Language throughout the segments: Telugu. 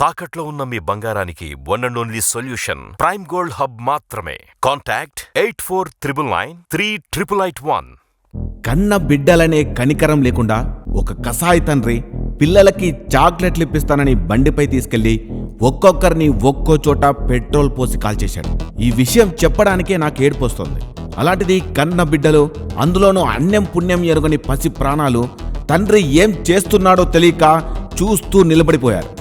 తాకట్లో ఉన్న మీ బంగారానికి one and only solution Prime Gold Hub మాత్రమే. Contact eight four triple nine three triple eight one కన్న బిడ్డలనే కనికరం లేకుండా ఒక కసాయి తండ్రి పిల్లలకి చాక్లెట్లు ఇప్పిస్తానని బండిపై తీసుకెళ్ళి ఒక్కొక్కరిని ఒక్కో చోట పెట్రోల్ పోసి కాల్చేశాడు. ఈ విషయం చెప్పడానికే నాకు ఏడుపొస్తోంది అలాంటిది కన్న బిడ్డలు అందులోనూ అన్యం పుణ్యం ఎరుగని పసి ప్రాణాలు తండ్రి ఏం చేస్తున్నాడో తెలియక చూస్తూ నిలబడిపోయారు.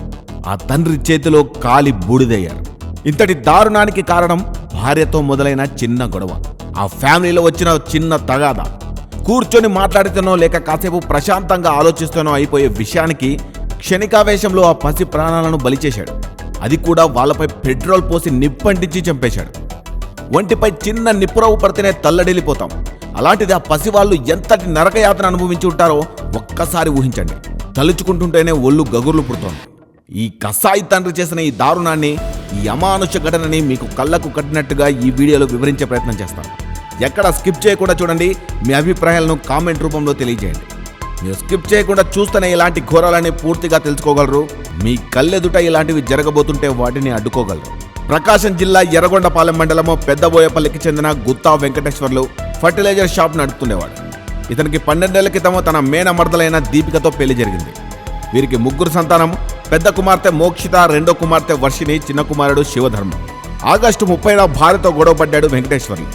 ఆ తండ్రి చేతిలో కాలి బూడిదయ్యారు. ఇంతటి దారుణానికి కారణం భార్యతో మొదలైన చిన్న గొడవ. ఆ ఫ్యామిలీలో వచ్చిన చిన్న తగాద. కూర్చొని మాట్లాడితేనో లేక కాసేపు ప్రశాంతంగా ఆలోచిస్తూనో అయిపోయే విషయానికి క్షణికావేశంలో ఆ పసి ప్రాణాలను బలి చేశాడు. అది కూడా వాళ్ళపై పెట్రోల్ పోసి నిప్పంటించి చంపేశాడు. ఒంటిపై చిన్న నిప్పురవు పడితేనే తల్లడిల్లిపోతాం. అలాంటిది ఆ పసివాళ్ళు ఎంతటి నరకయాతన అనుభవించి ఉంటారో ఒక్కసారి ఊహించండి. తలుచుకుంటుంటేనే ఒళ్ళు గగుర్లు పుడుతోంది. ఈ కసాయి తండ్రి చేసిన ఈ దారుణాన్ని ఈ అమానుష ఘటనని మీకు కళ్ళకు కట్టినట్టుగా ఈ వీడియోలో వివరించే ప్రయత్నం చేస్తాను. ఎక్కడ స్కిప్ చేయకుండా చూడండి మీ అభిప్రాయాలను కామెంట్ రూపంలో తెలియజేయండి. మీరు స్కిప్ చేయకుండా చూస్తేనే ఇలాంటి ఘోరాలని పూర్తిగా తెలుసుకోగలరు మీ కళ్ళెదుట ఇలాంటివి జరగబోతుంటే వాటిని అడ్డుకోగలరు. ప్రకాశం జిల్లా ఎర్రగొండపాలెం మండలము పెద్దబోయపల్లికి చెందిన గుత్తా వెంకటేశ్వర్లు ఫర్టిలైజర్ షాప్ నడుపుతుండేవాడు. ఇతనికి పన్నెండేళ్ళ క్రితం తన మేనమర్దలైన దీపికతో పెళ్ళి జరిగింది. వీరికి ముగ్గురు సంతానం పెద్ద కుమార్తె మోక్షిత రెండో కుమార్తె వర్షిని చిన్న కుమారుడు శివధర్మ. ఆగస్టు ముప్పైన భార్యతో గొడవపడ్డాడు వెంకటేశ్వర్లు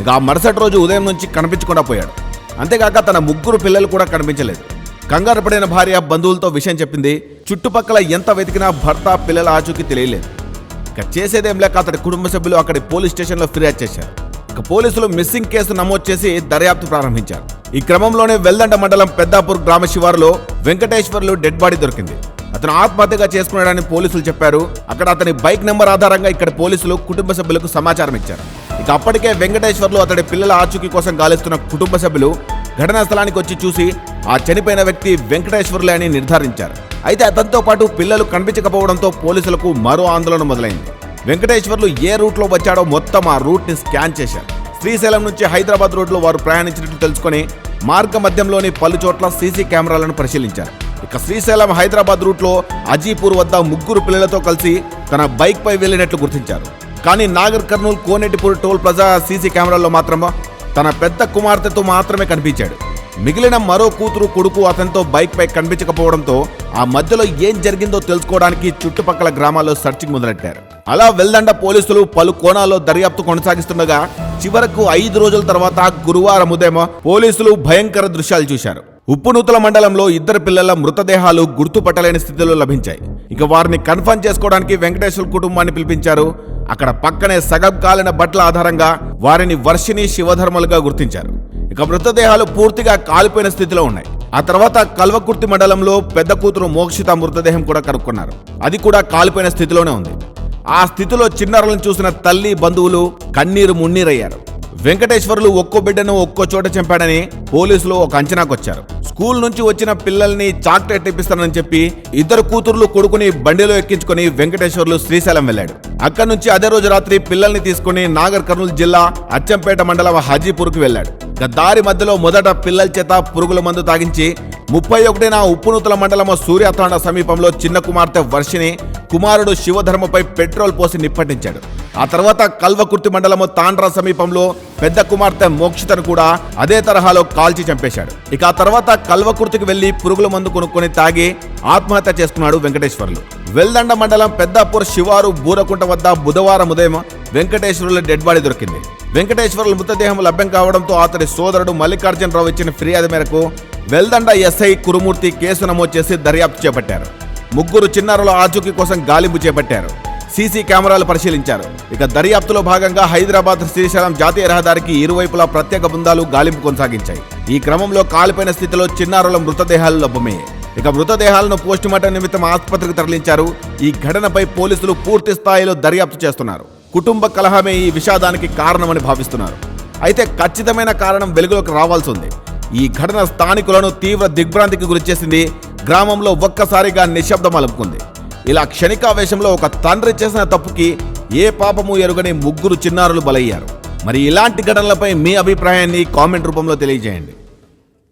ఇక ఆ మరుసటి రోజు ఉదయం నుంచి కనిపించకుండా పోయాడు. అంతేకాక తన ముగ్గురు పిల్లలు కూడా కనిపించలేదు. కంగారు పడిన భార్య బంధువులతో విషయం చెప్పింది చుట్టుపక్కల ఎంత వెతికినా భర్త పిల్లల ఆచూకీ తెలియలేదు. ఇక చేసేదేం లేక అతడి కుటుంబ సభ్యులు అక్కడి పోలీస్ స్టేషన్లో ఫిర్యాదు చేశారు. ఇక పోలీసులు మిస్సింగ్ కేసు నమోదు చేసి దర్యాప్తు ప్రారంభించారు. ఈ క్రమంలోనే వెల్దండ మండలం పెద్దాపూర్ గ్రామ శివారులో వెంకటేశ్వర్లు డెడ్ బాడీ దొరికింది. అతను ఆత్మహత్యగా చేసుకున్నాడని పోలీసులు చెప్పారు. అక్కడ అతని బైక్ నెంబర్ ఆధారంగా ఇక్కడ పోలీసులు కుటుంబ సభ్యులకు సమాచారం ఇచ్చారు. ఇక అప్పటికే వెంకటేశ్వర్లు అతడి పిల్లల ఆచూకీ కోసం గాలిస్తున్న కుటుంబ సభ్యులు ఘటనా స్థలానికి వచ్చి చూసి ఆ చనిపోయిన వ్యక్తి వెంకటేశ్వర్లే అని నిర్ధారించారు. అయితే అతనితో పాటు పిల్లలు కనిపించకపోవడంతో పోలీసులకు మరో ఆందోళన మొదలైంది. వెంకటేశ్వర్లు ఏ రూట్లో వచ్చాడో మొత్తం ఆ రూట్ని స్కాన్ చేశారు. శ్రీశైలం నుంచి హైదరాబాద్ రోడ్లో వారు ప్రయాణించినట్టు తెలుసుకొని మార్గ మధ్యంలోని పలు చోట్ల సీసీ కెమెరాలను పరిశీలించారు. ఇక శ్రీశైలం హైదరాబాద్ రూట్లో అజీపూర్ వద్ద ముగ్గురు పిల్లలతో కలిసి తన బైక్ పై వెళ్ళినట్లు గుర్తించారు. కానీ Nagar Kurnool Konetipur toll plaza CC కెమెరాల్లో మాత్రమే తన పెద్ద కుమార్తెతో మాత్రమే కనిపించాడు. మిగిలిన మరో కూతురు కొడుకు అతనితో బైక్ పై కనిపించకపోవడంతో ఆ మధ్యలో ఏం జరిగిందో తెలుసుకోవడానికి చుట్టుపక్కల గ్రామాల్లో సర్చింగ్ మొదలెట్టారు. అలా వెల్దండ పోలీసులు పలు కోణాల్లో దర్యాప్తు కొనసాగిస్తుండగా చివరకు ఐదు రోజుల తర్వాత గురువారం ఉదయం పోలీసులు భయంకర దృశ్యాలు చూశారు. ఉప్పునూతల మండలంలో ఇద్దరు పిల్లల మృతదేహాలు గుర్తుపట్టలేని స్థితిలో లభించాయి. ఇక వారిని కన్ఫర్మ్ చేసుకోవడానికి వెంకటేశ్వర కుటుంబాన్ని పిలిపించారు. అక్కడ పక్కనే సగం కాలిన బట్టల ఆధారంగా వారిని వర్షిని శివధర్మలుగా గుర్తించారు. ఇక మృతదేహాలు పూర్తిగా కాలిపోయిన స్థితిలో ఉన్నాయి. ఆ తర్వాత కల్వకుర్తి మండలంలో పెద్ద కూతురు మోక్షిత మృతదేహం కూడా కనుక్కున్నారు. అది కూడా కాలిపోయిన స్థితిలోనే ఉంది. ఆ స్థితిలో చిన్నారులను చూసిన తల్లి బంధువులు కన్నీరు మున్నీరయ్యారు. వెంకటేశ్వర్లు ఒక్కో బిడ్డను ఒక్కో చోట చంపాడని పోలీసులు ఒక అంచనాకొచ్చారు. స్కూల్ నుంచి వచ్చిన పిల్లల్ని చాక్లెట్ ఇప్పిస్తానని చెప్పి ఇద్దరు కూతుర్లు కొడుకుని బండిలో ఎక్కించుకుని వెంకటేశ్వర్లు శ్రీశైలం వెళ్ళాడు. అక్కడి నుంచి అదే రోజు రాత్రి పిల్లల్ని తీసుకుని నాగర్ కర్నూలు జిల్లా అచ్చంపేట మండలం హాజీపూర్కు వెళ్ళాడు. దారి మధ్యలో మొదట పిల్లల చేత పురుగుల మందు తాగించి ముప్పై ఒకటిన ఉప్పునూతల మండలం సూర్యాతాండ సమీపంలో చిన్న కుమార్తె వర్షిని కుమారుడు శివధర్మపై పెట్రోల్ పోసి నిప్పటించాడు. ఆ తర్వాత కల్వకుర్తి మండలము తాండ్రా సమీపంలో పెద్ద కుమార్తె మోక్షితను కూడా అదే తరహాలో కాల్చి చంపేశాడు. ఇక ఆ తర్వాత కల్వకుర్తికి వెళ్ళి పురుగుల మందు కొనుక్కొని తాగి ఆత్మహత్య చేసుకున్నాడు వెంకటేశ్వర్లు. వెల్దండ మండలం పెద్దాపూర్ శివారు బూరకుంట వద్ద బుధవారం ఉదయం వెంకటేశ్వరుల డెడ్ బాడీ దొరికింది. వెంకటేశ్వర్ల మృతదేహం లభ్యం కావడంతో అతడి సోదరుడు మల్లికార్జునరావు ఇచ్చిన ఫిర్యాదు మేరకు వెల్దండ ఎస్ఐ కురుమూర్తి కేసు నమోదు చేసి దర్యాప్తు చేపట్టారు. ముగ్గురు చిన్నారుల ఆచూకీ కోసం గాలింపు చేపట్టారు. సీసీ కెమెరాలు పరిశీలించారు. ఇక దర్యాప్తులో భాగంగా హైదరాబాద్ శ్రీశైలం జాతీయ రహదారికి ఇరువైపులా ప్రత్యేక బృందాలు గాలింపు కొనసాగించాయి. ఈ క్రమంలో కాలిపోయిన స్థితిలో చిన్నారుల మృతదేహాలు లభ్యమయ్యాయి. ఇక మృతదేహాలను పోస్టుమార్టం నిమిత్తం ఆసుపత్రికి తరలించారు. ఈ ఘటనపై పోలీసులు పూర్తి స్థాయిలో దర్యాప్తు చేస్తున్నారు. కుటుంబ కలహమే ఈ విషాదానికి కారణమని భావిస్తున్నారు. అయితే ఖచ్చితమైన కారణం వెలుగులోకి రావాల్సి ఉంది. ఈ ఘటన స్థానికులను తీవ్ర దిగ్భ్రాంతికి గురిచేసింది. గ్రామంలో ఒక్కసారిగా నిశ్శబ్దం అలుపుకుంది ఇలా క్షణికావేశంలో ఒక తండ్రి చేసిన తప్పుకి ఏ పాపము ఎరుగని ముగ్గురు చిన్నారులు బలయ్యారు. మరి ఇలాంటి ఘటనలపై మీ అభిప్రాయాన్ని కామెంట్ రూపంలో తెలియజేయండి.